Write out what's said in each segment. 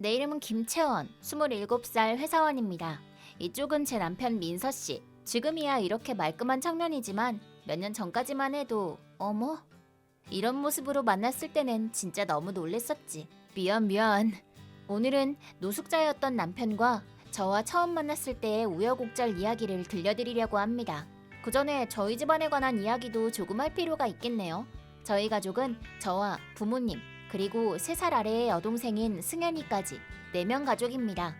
내 이름은 김채원, 27살 회사원입니다. 이쪽은 제 남편 민서 씨. 지금이야 이렇게 말끔한 청년이지만 몇 년 전까지만 해도 어머 이런 모습으로 만났을 때는 진짜 너무 놀랬었지. 미안 미안. 오늘은 노숙자였던 남편과 저와 처음 만났을 때의 우여곡절 이야기를 들려드리려고 합니다. 그 전에 저희 집안에 관한 이야기도 조금 할 필요가 있겠네요. 저희 가족은 저와 부모님 그리고 3살 아래의 여동생인 승현이까지 4명 가족입니다.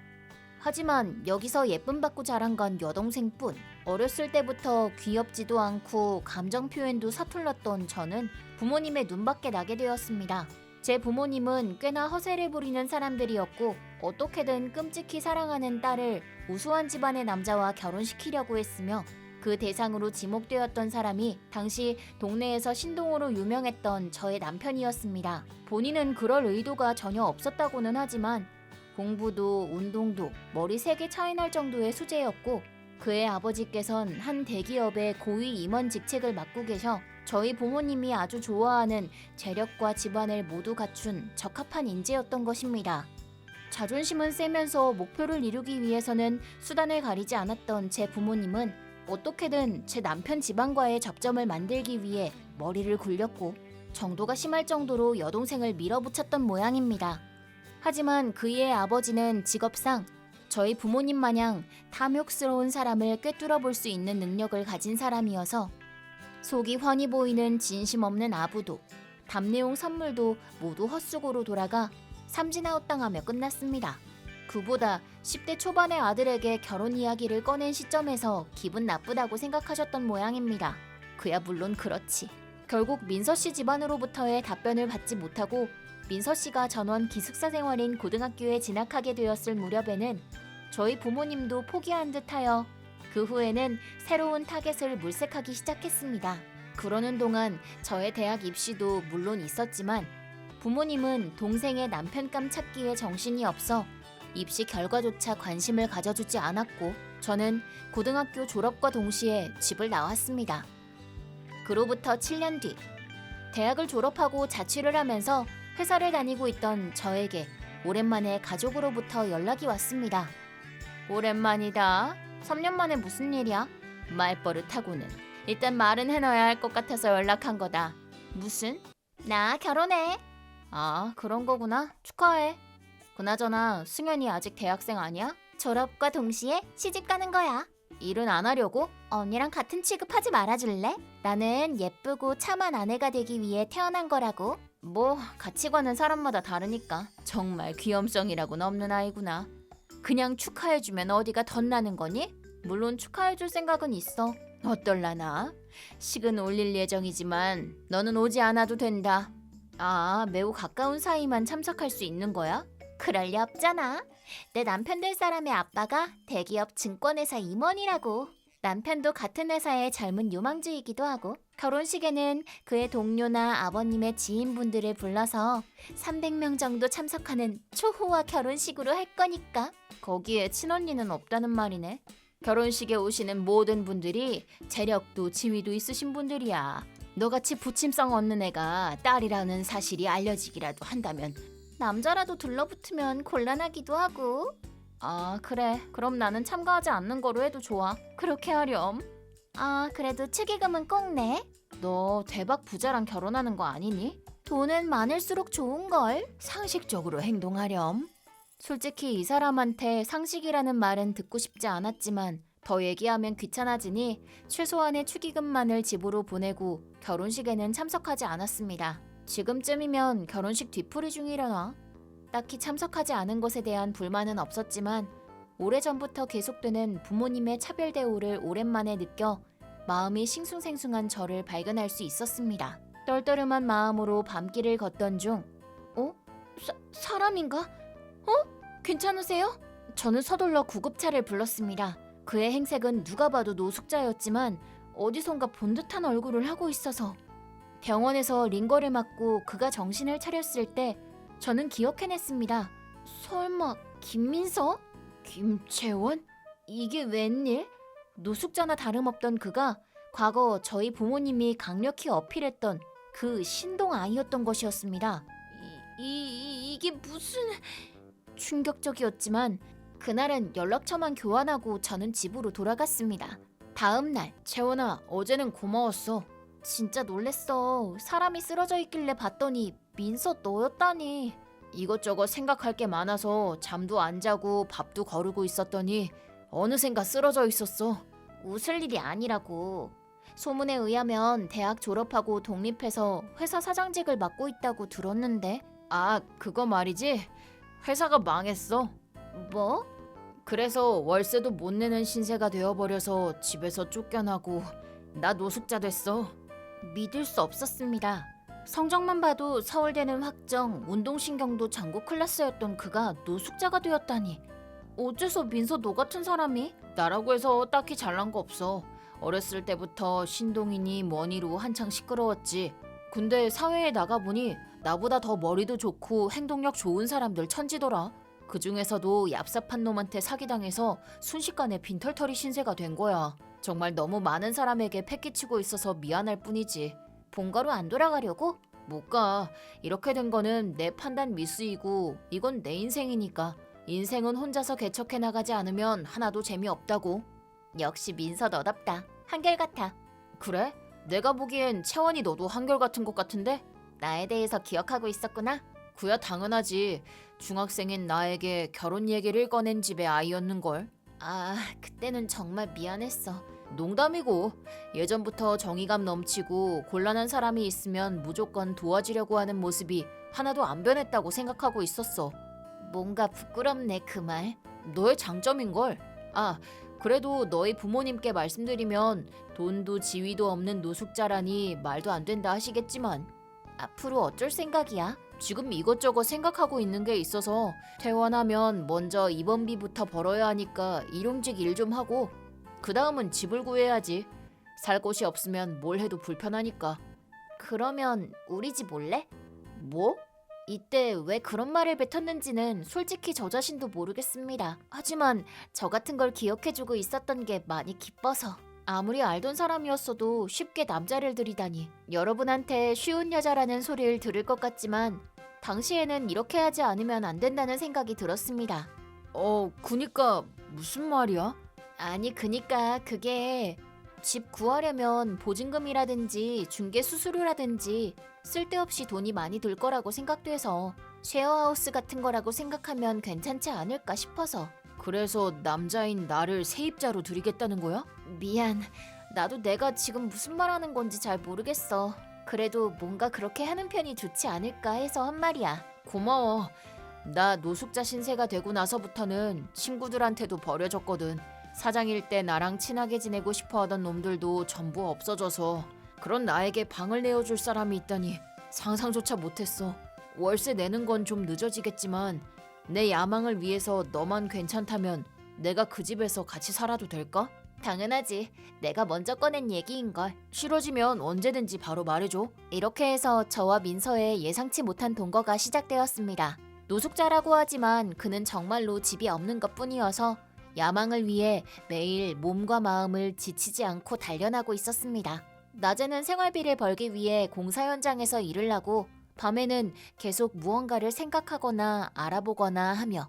하지만 여기서 예쁨 받고 자란 건 여동생뿐. 어렸을 때부터 귀엽지도 않고 감정 표현도 서툴렀던 저는 부모님의 눈밖에 나게 되었습니다. 제 부모님은 꽤나 허세를 부리는 사람들이었고 어떻게든 끔찍히 사랑하는 딸을 우수한 집안의 남자와 결혼시키려고 했으며 그 대상으로 지목되었던 사람이 당시 동네에서 신동으로 유명했던 저의 남편이었습니다. 본인은 그럴 의도가 전혀 없었다고는 하지만 공부도 운동도 머리 세 개 차이 날 정도의 수재였고 그의 아버지께선 한 대기업의 고위 임원 직책을 맡고 계셔 저희 부모님이 아주 좋아하는 재력과 집안을 모두 갖춘 적합한 인재였던 것입니다. 자존심은 세면서 목표를 이루기 위해서는 수단을 가리지 않았던 제 부모님은 어떻게든 제 남편 집안과의 접점을 만들기 위해 머리를 굴렸고 정도가 심할 정도로 여동생을 밀어붙였던 모양입니다. 하지만 그의 아버지는 직업상 저희 부모님 마냥 탐욕스러운 사람을 꿰뚫어 볼 수 있는 능력을 가진 사람이어서 속이 훤히 보이는 진심 없는 아부도 담내용 선물도 모두 헛수고로 돌아가 삼진아웃 당하며 끝났습니다. 그보다 10대 초반의 아들에게 결혼 이야기를 꺼낸 시점에서 기분 나쁘다고 생각하셨던 모양입니다. 그야 물론 그렇지. 결국 민서 씨 집안으로부터의 답변을 받지 못하고 민서 씨가 전원 기숙사 생활인 고등학교에 진학하게 되었을 무렵에는 저희 부모님도 포기한 듯하여 그 후에는 새로운 타겟을 물색하기 시작했습니다. 그러는 동안 저의 대학 입시도 물론 있었지만 부모님은 동생의 남편감 찾기에 정신이 없어 입시 결과조차 관심을 가져주지 않았고 저는 고등학교 졸업과 동시에 집을 나왔습니다. 그로부터 7년 뒤 대학을 졸업하고 자취를 하면서 회사를 다니고 있던 저에게 오랜만에 가족으로부터 연락이 왔습니다. 오랜만이다. 3년 만에 무슨 일이야? 말버릇하고는 일단 말은 해놔야 할 것 같아서 연락한 거다. 무슨? 나 결혼해. 아 그런 거구나. 축하해. 그나저나 승현이 아직 대학생 아니야? 졸업과 동시에 시집 가는 거야. 일은 안 하려고? 언니랑 같은 취급하지 말아줄래? 나는 예쁘고 참한 아내가 되기 위해 태어난 거라고. 뭐 가치관은 사람마다 다르니까 정말 귀염성이라고는 없는 아이구나. 그냥 축하해주면 어디가 덧나는 거니? 물론 축하해줄 생각은 있어. 어떨라나? 식은 올릴 예정이지만 너는 오지 않아도 된다. 아, 매우 가까운 사이만 참석할 수 있는 거야? 그럴 리 없잖아. 내 남편 될 사람의 아빠가 대기업 증권회사 임원이라고. 남편도 같은 회사의 젊은 유망주이기도 하고 결혼식에는 그의 동료나 아버님의 지인분들을 불러서 300명 정도 참석하는 초호화 결혼식으로 할 거니까 거기에 친언니는 없다는 말이네. 결혼식에 오시는 모든 분들이 재력도 지위도 있으신 분들이야. 너같이 부침성 없는 애가 딸이라는 사실이 알려지기라도 한다면 남자라도 둘러붙으면 곤란하기도 하고. 아, 그래. 그럼 나는 참가하지 않는 거로 해도 좋아. 그렇게 하렴. 아, 그래도 축의금은 꼭 내. 너 대박 부자랑 결혼하는 거 아니니? 돈은 많을수록 좋은 걸. 상식적으로 행동하렴. 솔직히 이 사람한테 상식이라는 말은 듣고 싶지 않았지만 더 얘기하면 귀찮아지니 최소한의 축의금만을 집으로 보내고 결혼식에는 참석하지 않았습니다. 지금쯤이면 결혼식 뒤풀이 중이려나? 딱히 참석하지 않은 것에 대한 불만은 없었지만 오래전부터 계속되는 부모님의 차별 대우를 오랜만에 느껴 마음이 싱숭생숭한 저를 발견할 수 있었습니다. 떨떠름한 마음으로 밤길을 걷던 중 어? 사, 사람인가? 어? 괜찮으세요? 저는 서둘러 구급차를 불렀습니다. 그의 행색은 누가 봐도 노숙자였지만 어디선가 본 듯한 얼굴을 하고 있어서 병원에서 링거를 맞고 그가 정신을 차렸을 때 저는 기억해냈습니다. 설마 김민서? 김채원? 이게 웬일? 노숙자나 다름없던 그가 과거 저희 부모님이 강력히 어필했던 그 신동 아이였던 것이었습니다. 이, 이, 이- 이게 무슨... 충격적이었지만 그날은 연락처만 교환하고 저는 집으로 돌아갔습니다. 다음 날 채원아 어제는 고마웠어. 진짜 놀랬어. 사람이 쓰러져 있길래 봤더니 민서 너였다니. 이것저것 생각할 게 많아서 잠도 안 자고 밥도 거르고 있었더니 어느샌가 쓰러져 있었어. 웃을 일이 아니라고. 소문에 의하면 대학 졸업하고 독립해서 회사 사장직을 맡고 있다고 들었는데. 아, 그거 말이지. 회사가 망했어. 뭐? 그래서 월세도 못 내는 신세가 되어버려서 집에서 쫓겨나고 나 노숙자 됐어. 믿을 수 없었습니다. 성적만 봐도 서울대는 확정, 운동신경도 전국 클래스였던 그가 노숙자가 되었다니. 어째서 민서 너 같은 사람이? 나라고 해서 딱히 잘난 거 없어. 어렸을 때부터 신동이니 뭐니로 한창 시끄러웠지. 근데 사회에 나가보니 나보다 더 머리도 좋고 행동력 좋은 사람들 천지더라. 그 중에서도 얍삽한 놈한테 사기당해서 순식간에 빈털터리 신세가 된 거야. 정말 너무 많은 사람에게 패기치고 있어서 미안할 뿐이지. 본가로 안 돌아가려고? 못 가. 이렇게 된 거는 내 판단 미스이고 이건 내 인생이니까. 인생은 혼자서 개척해 나가지 않으면 하나도 재미없다고. 역시 민서 너답다. 한결같아. 그래? 내가 보기엔 채원이 너도 한결같은 것 같은데? 나에 대해서 기억하고 있었구나. 그야 당연하지. 중학생인 나에게 결혼 얘기를 꺼낸 집의 아이였는걸. 아, 그때는 정말 미안했어. 농담이고 예전부터 정의감 넘치고 곤란한 사람이 있으면 무조건 도와주려고 하는 모습이 하나도 안 변했다고 생각하고 있었어. 뭔가 부끄럽네 그 말. 너의 장점인걸. 아, 그래도 너희 부모님께 말씀드리면 돈도 지위도 없는 노숙자라니 말도 안 된다 하시겠지만 앞으로 어쩔 생각이야? 지금 이것저것 생각하고 있는 게 있어서 퇴원하면 먼저 입원비부터 벌어야 하니까 일용직 일 좀 하고 그 다음은 집을 구해야지. 살 곳이 없으면 뭘 해도 불편하니까. 그러면 우리 집 올래? 뭐? 이때 왜 그런 말을 뱉었는지는 솔직히 저 자신도 모르겠습니다. 하지만 저 같은 걸 기억해주고 있었던 게 많이 기뻐서. 아무리 알던 사람이었어도 쉽게 남자를 들이다니. 여러분한테 쉬운 여자라는 소리를 들을 것 같지만 당시에는 이렇게 하지 않으면 안 된다는 생각이 들었습니다. 어, 그니까 무슨 말이야? 아니, 그니까 그게 집 구하려면 보증금이라든지 중개 수수료라든지 쓸데없이 돈이 많이 들 거라고 생각돼서 쉐어하우스 같은 거라고 생각하면 괜찮지 않을까 싶어서. 그래서 남자인 나를 세입자로 들이겠다는 거야? 미안. 나도 내가 지금 무슨 말 하는 건지 잘 모르겠어. 그래도 뭔가 그렇게 하는 편이 좋지 않을까 해서 한 말이야. 고마워. 나 노숙자 신세가 되고 나서부터는 친구들한테도 버려졌거든 사장일 때 나랑 친하게 지내고 싶어 하던 놈들도 전부 없어져서 그런 나에게 방을 내어줄 사람이 있다니 상상조차 못했어. 월세 내는 건 좀 늦어지겠지만 내 야망을 위해서 너만 괜찮다면 내가 그 집에서 같이 살아도 될까? 당연하지. 내가 먼저 꺼낸 얘기인걸. 싫어지면 언제든지 바로 말해줘. 이렇게 해서 저와 민서의 예상치 못한 동거가 시작되었습니다. 노숙자라고 하지만 그는 정말로 집이 없는 것 뿐이어서 야망을 위해 매일 몸과 마음을 지치지 않고 단련하고 있었습니다. 낮에는 생활비를 벌기 위해 공사 현장에서 일을 하고 밤에는 계속 무언가를 생각하거나 알아보거나 하며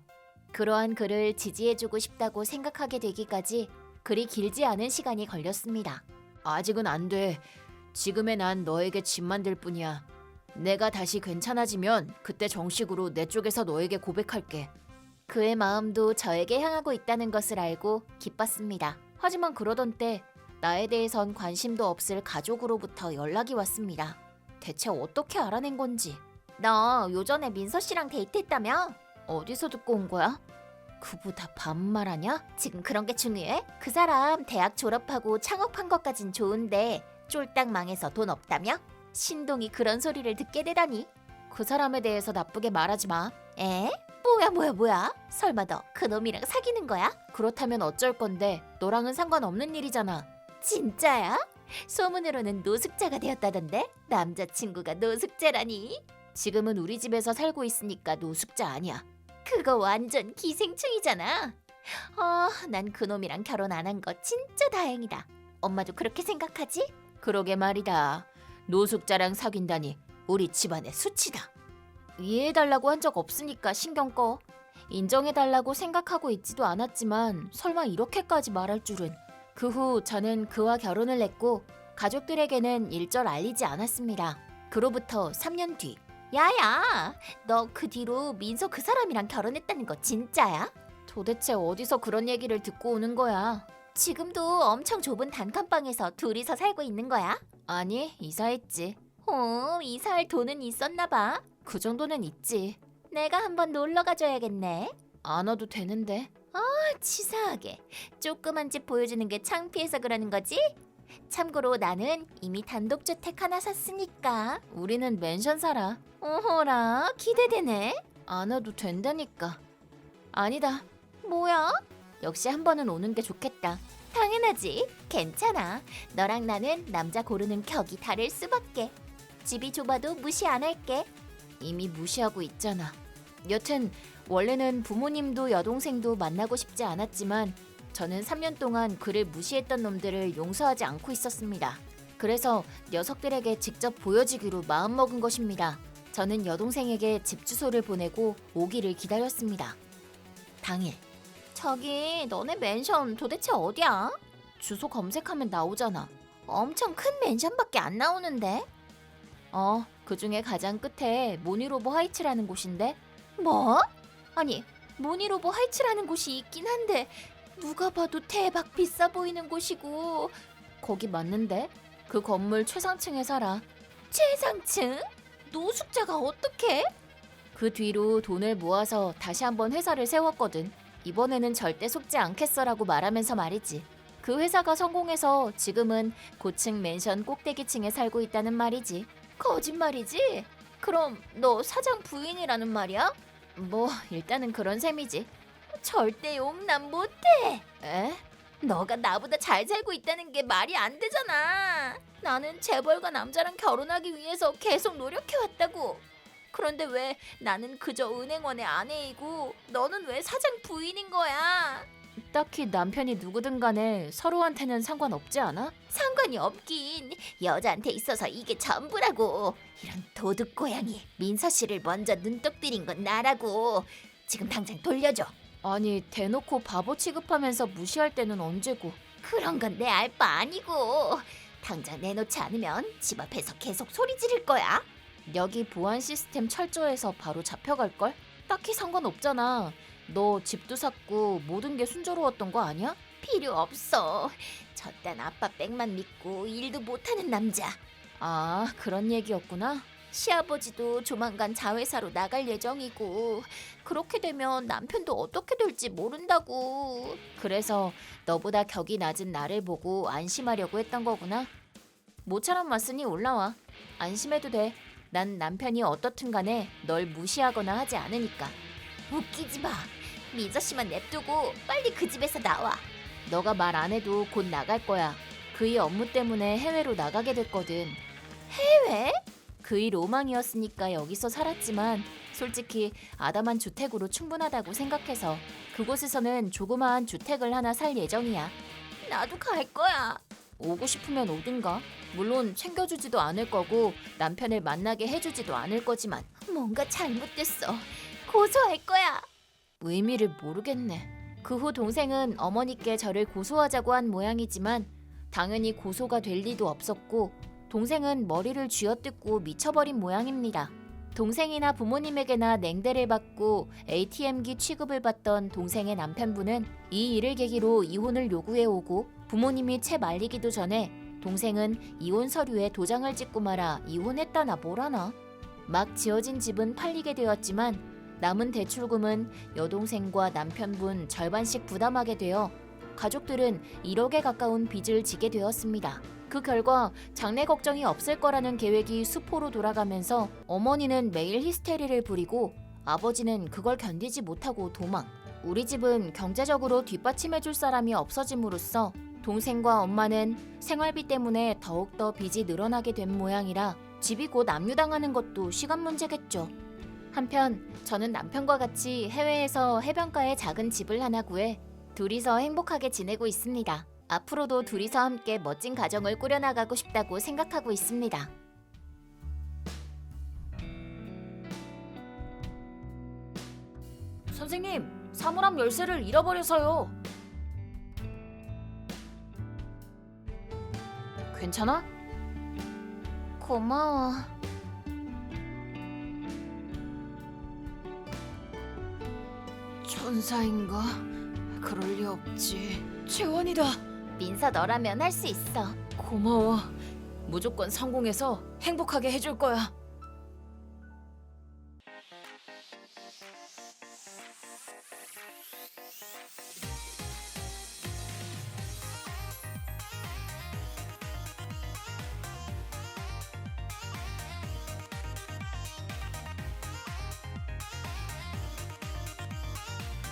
그러한 그를 지지해주고 싶다고 생각하게 되기까지 그리 길지 않은 시간이 걸렸습니다. 아직은 안 돼. 지금의 난 너에게 집 만들 뿐이야. 내가 다시 괜찮아지면 그때 정식으로 내 쪽에서 너에게 고백할게. 그의 마음도 저에게 향하고 있다는 것을 알고 기뻤습니다. 하지만 그러던 때 나에 대해선 관심도 없을 가족으로부터 연락이 왔습니다. 대체 어떻게 알아낸 건지. 너 요전에 민서 씨랑 데이트했다며? 어디서 듣고 온 거야? 그보다 반말하냐? 지금 그런 게 중요해? 그 사람 대학 졸업하고 창업한 것까진 좋은데 쫄딱 망해서 돈 없다며? 신동이 그런 소리를 듣게 되다니. 그 사람에 대해서 나쁘게 말하지 마. 에? 뭐야 뭐야 뭐야? 설마 너 그놈이랑 사귀는 거야? 그렇다면 어쩔 건데 너랑은 상관없는 일이잖아. 진짜야? 소문으로는 노숙자가 되었다던데 남자친구가 노숙자라니? 지금은 우리 집에서 살고 있으니까 노숙자 아니야. 그거 완전 기생충이잖아. 아, 난 그놈이랑 결혼 안 한 거 진짜 다행이다. 엄마도 그렇게 생각하지? 그러게 말이다. 노숙자랑 사귄다니 우리 집안의 수치다. 이해해달라고 한 적 없으니까 신경 꺼. 인정해달라고 생각하고 있지도 않았지만 설마 이렇게까지 말할 줄은. 그 후 저는 그와 결혼을 했고 가족들에게는 일절 알리지 않았습니다. 그로부터 3년 뒤. 야야, 너 그 뒤로 민서 그 사람이랑 결혼했다는 거 진짜야? 도대체 어디서 그런 얘기를 듣고 오는 거야? 지금도 엄청 좁은 단칸방에서 둘이서 살고 있는 거야? 아니, 이사했지. 어, 이사할 돈은 있었나 봐. 그 정도는 있지. 내가 한번 놀러 가줘야겠네. 안 와도 되는데. 아, 치사하게. 조그만 집 보여주는 게 창피해서 그러는 거지? 참고로 나는 이미 단독주택 하나 샀으니까. 우리는 맨션 살아. 어허라, 기대되네. 안 와도 된다니까. 아니다. 뭐야? 역시 한 번은 오는 게 좋겠다. 당연하지. 괜찮아. 너랑 나는 남자 고르는 격이 다를 수밖에. 집이 좁아도 무시 안 할게. 이미 무시하고 있잖아. 여튼 원래는 부모님도 여동생도 만나고 싶지 않았지만 저는 3년 동안 그를 무시했던 놈들을 용서하지 않고 있었습니다. 그래서 녀석들에게 직접 보여주기로 마음먹은 것입니다. 저는 여동생에게 집 주소를 보내고 오기를 기다렸습니다. 당일. 저기 너네 맨션 도대체 어디야? 주소 검색하면 나오잖아. 엄청 큰 맨션밖에 안 나오는데. 어, 그 중에 가장 끝에 모니로버 하이츠라는 곳인데. 뭐? 아니, 모니로버 하이츠라는 곳이 있긴 한데 누가 봐도 대박 비싸 보이는 곳이고 거기 맞는데? 그 건물 최상층에 살아. 최상층? 노숙자가 어떻게? 그 뒤로 돈을 모아서 다시 한번 회사를 세웠거든. 이번에는 절대 속지 않겠어라고 말하면서 말이지. 그 회사가 성공해서 지금은 고층 맨션 꼭대기층에 살고 있다는 말이지. 거짓말이지? 그럼 너 사장 부인이라는 말이야? 뭐 일단은 그런 셈이지. 절대 용납 못해. 에? 너가 나보다 잘 살고 있다는 게 말이 안 되잖아. 나는 재벌가 남자랑 결혼하기 위해서 계속 노력해 왔다고. 그런데 왜 나는 그저 은행원의 아내이고 너는 왜 사장 부인인 거야? 딱히 남편이 누구든 간에 서로한테는 상관없지 않아? 상관이 없긴. 여자한테 있어서 이게 전부라고. 이런 도둑 고양이 민서 씨를 먼저 눈독 들인 건 나라고. 지금 당장 돌려줘. 아니 대놓고 바보 취급하면서 무시할 때는 언제고. 그런 건 내 알 바 아니고. 당장 내놓지 않으면 집 앞에서 계속 소리 지를 거야. 여기 보안 시스템 철저해서 바로 잡혀갈걸? 딱히 상관없잖아 너 집도 샀고 모든 게 순조로웠던 거 아니야? 필요 없어. 저딴 아빠 백만 믿고 일도 못하는 남자. 아 그런 얘기였구나. 시아버지도 조만간 자회사로 나갈 예정이고 그렇게 되면 남편도 어떻게 될지 모른다고. 그래서 너보다 격이 낮은 나를 보고 안심하려고 했던 거구나. 모처럼 왔으니 올라와. 안심해도 돼. 난 남편이 어떻든 간에 널 무시하거나 하지 않으니까. 웃기지 마. 미저 씨만 냅두고 빨리 그 집에서 나와. 너가 말 안 해도 곧 나갈 거야. 그의 업무 때문에 해외로 나가게 됐거든. 해외? 그의 로망이었으니까 여기서 살았지만 솔직히 아담한 주택으로 충분하다고 생각해서 그곳에서는 조그마한 주택을 하나 살 예정이야. 나도 갈 거야. 오고 싶으면 오든가. 물론 챙겨주지도 않을 거고 남편을 만나게 해주지도 않을 거지만 뭔가 잘못됐어. 고소할 거야. 의미를 모르겠네. 그 후 동생은 어머니께 저를 고소하자고 한 모양이지만 당연히 고소가 될 리도 없었고 동생은 머리를 쥐어뜯고 미쳐버린 모양입니다. 동생이나 부모님에게나 냉대를 받고 ATM기 취급을 받던 동생의 남편분은 이 일을 계기로 이혼을 요구해 오고 부모님이 채 말리기도 전에 동생은 이혼 서류에 도장을 찍고 말아 이혼했다나 뭐라나 막 지어진 집은 팔리게 되었지만 남은 대출금은 여동생과 남편분 절반씩 부담하게 되어 가족들은 1억에 가까운 빚을 지게 되었습니다. 그 결과 장래 걱정이 없을 거라는 계획이 수포로 돌아가면서 어머니는 매일 히스테리를 부리고 아버지는 그걸 견디지 못하고 도망. 우리 집은 경제적으로 뒷받침해줄 사람이 없어짐으로써 동생과 엄마는 생활비 때문에 더욱더 빚이 늘어나게 된 모양이라 집이 곧 압류당하는 것도 시간 문제겠죠. 한편 저는 남편과 같이 해외에서 해변가에 작은 집을 하나 구해 둘이서 행복하게 지내고 있습니다. 앞으로도 둘이서 함께 멋진 가정을 꾸려나가고 싶다고 생각하고 있습니다. 선생님, 사물함 열쇠를 잃어버려서요. 괜찮아? 고마워. 천사인가? 그럴 리 없지. 채원이다. 민서 너라면 할 수 있어. 고마워. 무조건 성공해서 행복하게 해줄 거야.